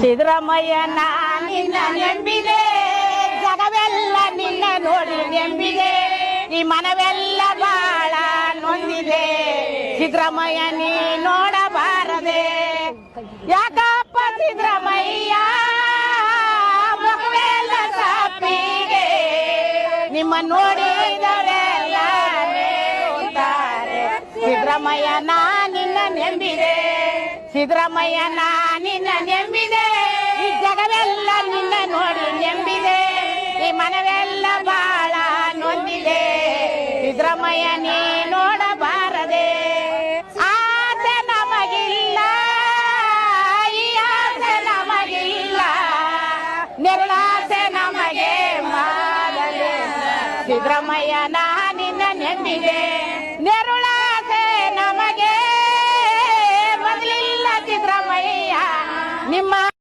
ಸಿದ್ದರಾಮಯ್ಯ ನಿನ್ನ ನೆಂಬಿದೆ. ಜಗವೆಲ್ಲ ನಿನ್ನ ನೋಡಿ ನೆಂಬಿದೆ. ಈ ಮನವೆಲ್ಲ ಬಾಳ ನೊಂದಿದೆ. ಸಿದ್ದರಾಮಯ್ಯ, ನೀ ನೋಡಬಾರದೆ. ಯಾಕಪ್ಪ ಸಿದ್ದರಾಮಯ್ಯ? ಮಗವೆಲ್ಲ ಸಾಪಿಗೆ. ನಿಮ್ಮ ನೋಡಿದವರೆಲ್ಲ. ಸಿದ್ದರಾಮಯ್ಯ, ನಾ ನಿನ್ನ ನೆಂಬಿದೆ. ಸಿದ್ದರಾಮಯ್ಯ, ನಾ ನಿನ್ನ ನೆಂಬಿದೆ. ಸಿದ್ದರಾಮಯ್ಯ ನೀ ನೋಡಬಾರದೆ. ಆಸೆ ನಮಗಿಲ್ಲ ಈ ಆಸೆ ನಮಗಿಲ್ಲ ನಿರ್ಲಾಸೆ ನಮಗೆ ಸಿದ್ದರಾಮಯ್ಯ ನಿನ್ನ ನೆಂಬಿದೆ ನೆರುಳಾಸೆ ನಮಗೆ ಬದಲಿಲ್ಲ ಸಿದ್ದರಾಮಯ್ಯ. ನಿಮ್ಮ